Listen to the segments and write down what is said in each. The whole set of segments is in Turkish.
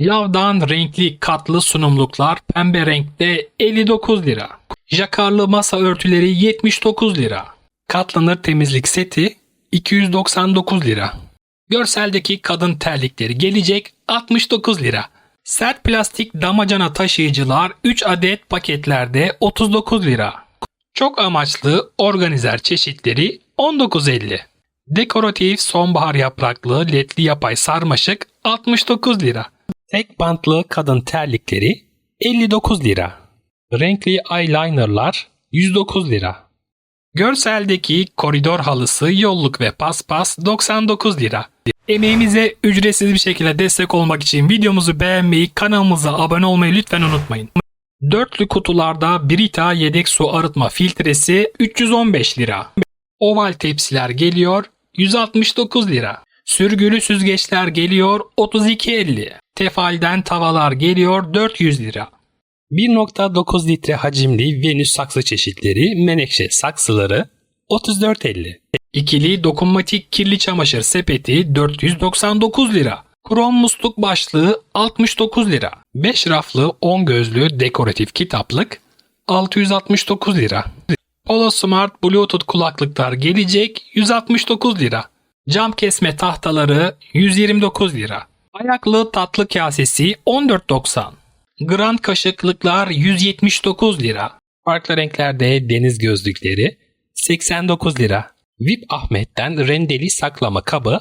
Lavdan renkli katlı sunumluklar pembe renkte 59 lira. Jakarlı masa örtüleri 79 lira. Katlanır temizlik seti 299 lira. Görseldeki kadın terlikleri gelecek 69 lira. Sert plastik damacana taşıyıcılar 3 adet paketlerde 39 lira. Çok amaçlı organizer çeşitleri 19.50. Dekoratif sonbahar yapraklı ledli yapay sarmaşık 69 lira. Tek bantlı kadın terlikleri 59 lira. Renkli eyelinerlar 109 lira. Görseldeki koridor halısı, yolluk ve paspas 99 lira. Emeğimize ücretsiz bir şekilde destek olmak için videomuzu beğenmeyi, kanalımıza abone olmayı lütfen unutmayın. Dörtlü kutularda Brita yedek su arıtma filtresi 315 lira. Oval tepsiler geliyor 169 lira. Sürgülü süzgeçler geliyor 32.50. Tefalden tavalar geliyor 400 lira. 1.9 litre hacimli Venüs saksı çeşitleri menekşe saksıları 34.50. İkili dokunmatik kirli çamaşır sepeti 499 lira. Krom musluk başlığı 69 lira. 5 raflı 10 gözlü dekoratif kitaplık 669 lira. Polo Smart Bluetooth kulaklıklar gelecek 169 lira. Cam kesme tahtaları 129 lira. Ayaklı tatlı kasesi 14.90. Grand kaşıklıklar 179 lira. Farklı renklerde deniz gözlükleri 89 lira. VIP Ahmet'ten rendeli saklama kabı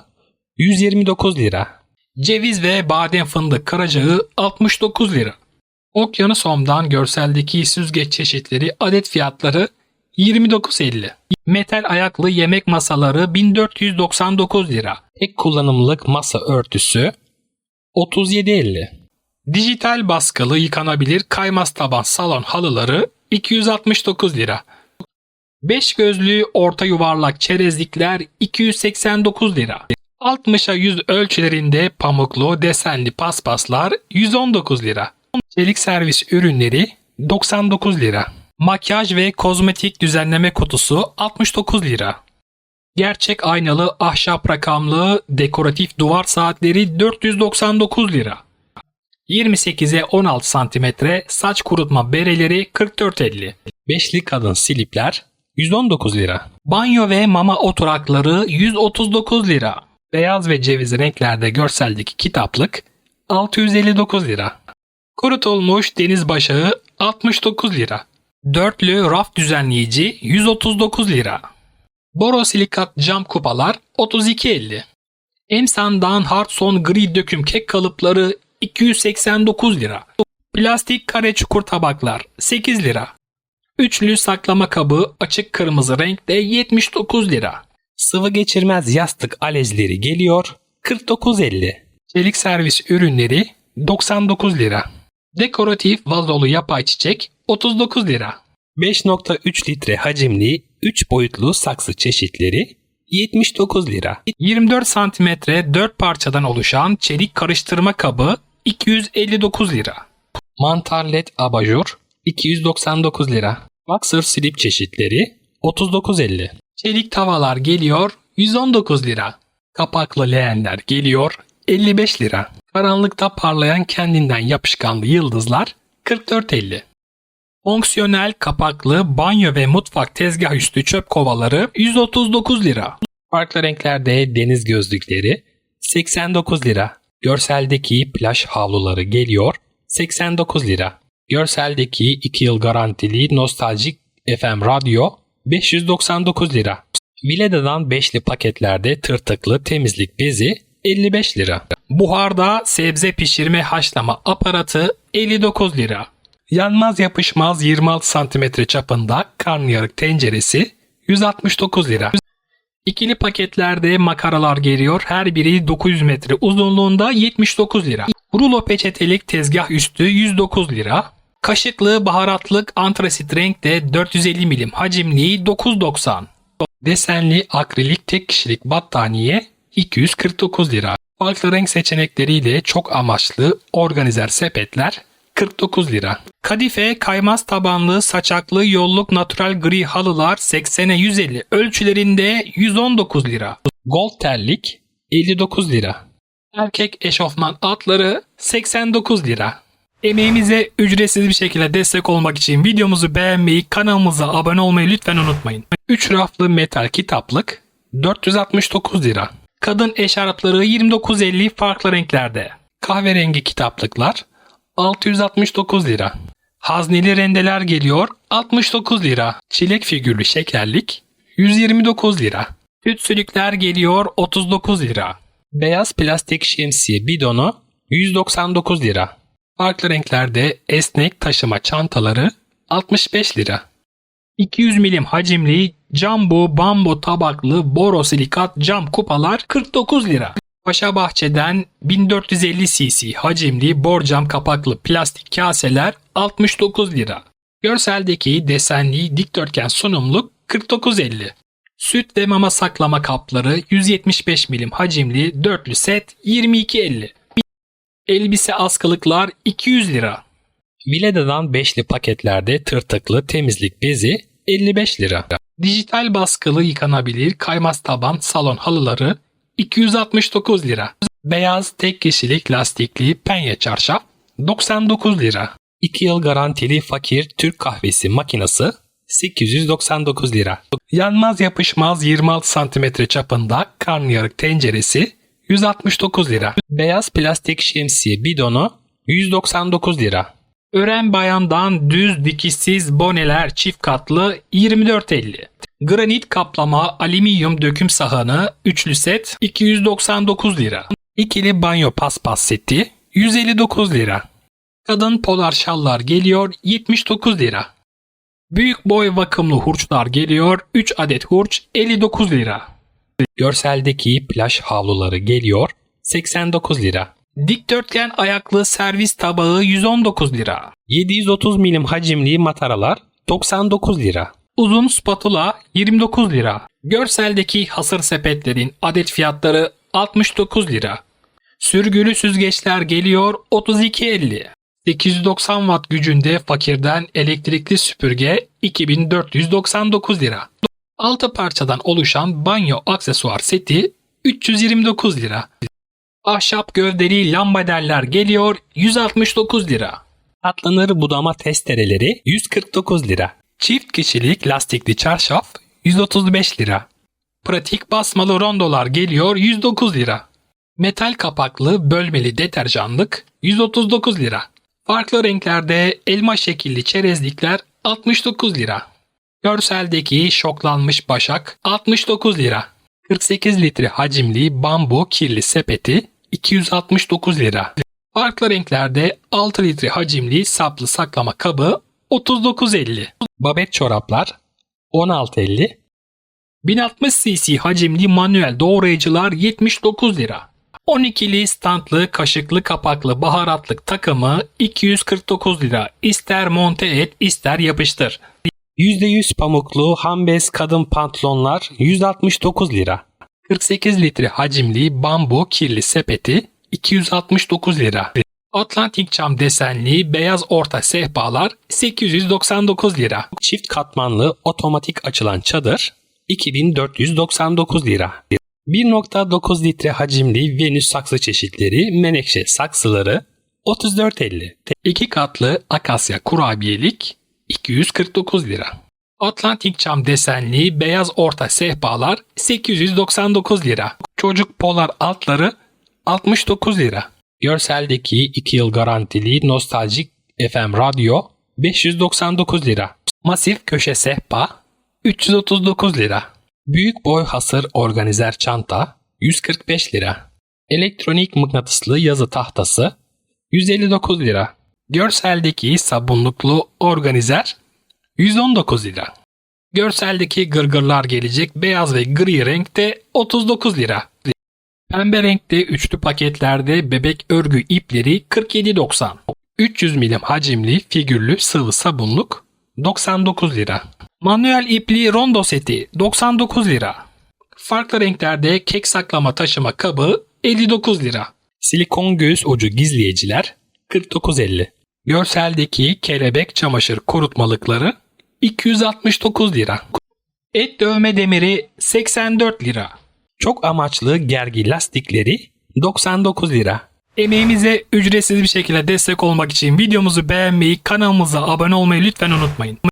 129 lira. Ceviz ve badem fındık karacağı 69 lira. Okyanus Home'dan görseldeki süzgeç çeşitleri adet fiyatları 29.50. Metal ayaklı yemek masaları 1499 lira. Tek kullanımlık masa örtüsü 37.50. Dijital baskılı yıkanabilir kaymaz taban salon halıları 269 lira. 5 gözlü orta yuvarlak çerezlikler 289 lira. 60'a 100 ölçülerinde pamuklu desenli paspaslar 119 lira. Çelik servis ürünleri 99 lira. Makyaj ve kozmetik düzenleme kutusu 69 lira. Gerçek aynalı ahşap rakamlı dekoratif duvar saatleri 499 lira. 28'e 16 santimetre saç kurutma bereleri 44.50. Beşli kadın silipler 119 lira. Banyo ve mama oturakları 139 lira. Beyaz ve ceviz renklerde görseldeki kitaplık 659 lira. Kurutulmuş deniz başağı 69 lira. Dörtlü raf düzenleyici 139 lira. Borosilikat cam kupalar 32.50. Emsan'dan Hardson gri döküm kek kalıpları 289 lira. Plastik kare çukur tabaklar 8 lira. Üçlü saklama kabı açık kırmızı renkte 79 lira. Sıvı geçirmez yastık alezleri geliyor 49.50. Çelik servis ürünleri 99 lira. Dekoratif vazolu yapay çiçek 39 lira. 5.3 litre hacimli 3 boyutlu saksı çeşitleri 79 lira. 24 santimetre 4 parçadan oluşan çelik karıştırma kabı 259 lira. Mantar led abajur 299 lira. Boxer slip çeşitleri 39.50. Çelik tavalar geliyor 119 lira. Kapaklı leğenler geliyor 55 lira. Karanlıkta parlayan kendinden yapışkanlı yıldızlar 44.50. Fonksiyonel kapaklı banyo ve mutfak tezgah üstü çöp kovaları 139 lira. Farklı renklerde deniz gözlükleri 89 lira. Görseldeki plaj havluları geliyor 89 lira. Görseldeki 2 yıl garantili nostaljik FM radyo 599 lira. Vileda'dan beşli paketlerde tırtıklı temizlik bezi 55 lira. Buharda sebze pişirme haşlama aparatı 59 lira. Yanmaz yapışmaz 26 cm çapında karnıyarık tenceresi 169 lira. İkili paketlerde makaralar geliyor. Her biri 900 metre uzunluğunda 79 lira. Rulo peçetelik tezgah üstü 109 lira. Kaşıklı baharatlık antrasit renkte 450 milim hacimli 9.90. Desenli akrilik tek kişilik battaniye 249 lira. Farklı renk seçenekleriyle çok amaçlı organizer sepetler 49 lira. Kadife kaymaz tabanlı saçaklı yolluk natural gri halılar 80'e 150 ölçülerinde 119 lira. Gold terlik 59 lira. Erkek eşofman altları 89 lira. Emeğimize ücretsiz bir şekilde destek olmak için videomuzu beğenmeyi, kanalımıza abone olmayı lütfen unutmayın. 3 raflı metal kitaplık 469 lira. Kadın eşarpları 29.50 farklı renklerde. Kahverengi kitaplıklar 669 lira. Hazneli rendeler geliyor 69 lira. Çilek figürlü şekerlik 129 lira. Tütsülükler geliyor 39 lira. Beyaz plastik şemsiye bidonu 199 lira. Farklı renklerde esnek taşıma çantaları 65 lira. 200 milim hacimli Jumbo bambu tabaklı borosilikat cam kupalar 49 lira. Paşa Bahçe'den 1450 cc hacimli borcam kapaklı plastik kaseler 69 lira. Görseldeki desenli dikdörtgen sunumluk 49.50. Süt ve mama saklama kapları 175 milim hacimli dörtlü set 22.50. Elbise askılıklar 200 lira. Vileda'dan beşli paketlerde tırtıklı temizlik bezi 55 lira. Dijital baskılı yıkanabilir kaymaz taban salon halıları 269 lira. Beyaz tek kişilik lastikli penye çarşaf 99 lira. 2 yıl garantili fakir Türk kahvesi makinesi 899 lira. Yanmaz yapışmaz 26 cm çapında karnıyarık tenceresi 169 lira. Beyaz plastik şemsiye bidonu 199 lira. Ören bayandan düz dikişsiz boneler çift katlı 24.50. Granit kaplama alüminyum döküm sahanı üçlü set 299 lira. İkili banyo paspas seti 159 lira. Kadın polar şallar geliyor 79 lira. Büyük boy vakımlı hurçlar geliyor 3 adet hurç 59 lira. Görseldeki plaj havluları geliyor 89 lira. Dikdörtgen ayaklı servis tabağı 119 lira. 730 milim hacimli mataralar 99 lira. Uzun spatula 29 lira. Görseldeki hasır sepetlerin adet fiyatları 69 lira. Sürgülü süzgeçler geliyor 32.50. 890 watt gücünde fakirden elektrikli süpürge 2499 lira. 6 parçadan oluşan banyo aksesuar seti 329 lira. Ahşap gövdeli lambaderler geliyor 169 lira. Atlanır budama testereleri 149 lira. Çift kişilik lastikli çarşaf 135 lira. Pratik basmalı rondolar geliyor 109 lira. Metal kapaklı bölmeli deterjanlık 139 lira. Farklı renklerde elma şekilli çerezlikler 69 lira. Görseldeki şoklanmış başak 69 lira. 48 litre hacimli bambu kirli sepeti 269 lira. Farklı renklerde 6 litre hacimli saplı saklama kabı 39.50. Babet çoraplar 16.50. 1060 cc hacimli manuel doğrayıcılar 79 lira. 12'li standlı kaşıklı kapaklı baharatlık takımı 249 lira. İster monte et ister yapıştır. %100 pamuklu hambez kadın pantolonlar 169 lira. 48 litre hacimli bambu kirli sepeti 269 lira. Atlantik cam desenli beyaz orta sehpalar 899 lira. Çift katmanlı otomatik açılan çadır 2499 lira. 1.9 litre hacimli Venüs saksı çeşitleri menekşe saksıları 34.50. İki katlı akasya kurabiyelik 249 lira. Atlantik cam desenli beyaz orta sehpalar 899 lira. Çocuk polar altları 69 lira. Görseldeki 2 yıl garantili nostaljik FM radyo 599 lira. Masif köşe sehpa 339 lira. Büyük boy hasır organizer çanta 145 lira. Elektronik mıknatıslı yazı tahtası 159 lira. Görseldeki sabunluklu organizer 119 lira. Görseldeki gırgırlar gelecek beyaz ve gri renkte 39 lira. Pembe renkte üçlü paketlerde bebek örgü ipleri 47.90. 300 milim hacimli figürlü sıvı sabunluk 99 lira. Manuel ipli rondo seti 99 lira. Farklı renklerde kek saklama taşıma kabı 59 lira. Silikon göğüs ucu gizleyiciler 49.50. Görseldeki kelebek çamaşır kurutmalıkları 269 lira. Et dövme demiri 84 lira. Çok amaçlı gergi lastikleri 99 lira. Emeğimize ücretsiz bir şekilde destek olmak için videomuzu beğenmeyi, kanalımıza abone olmayı lütfen unutmayın.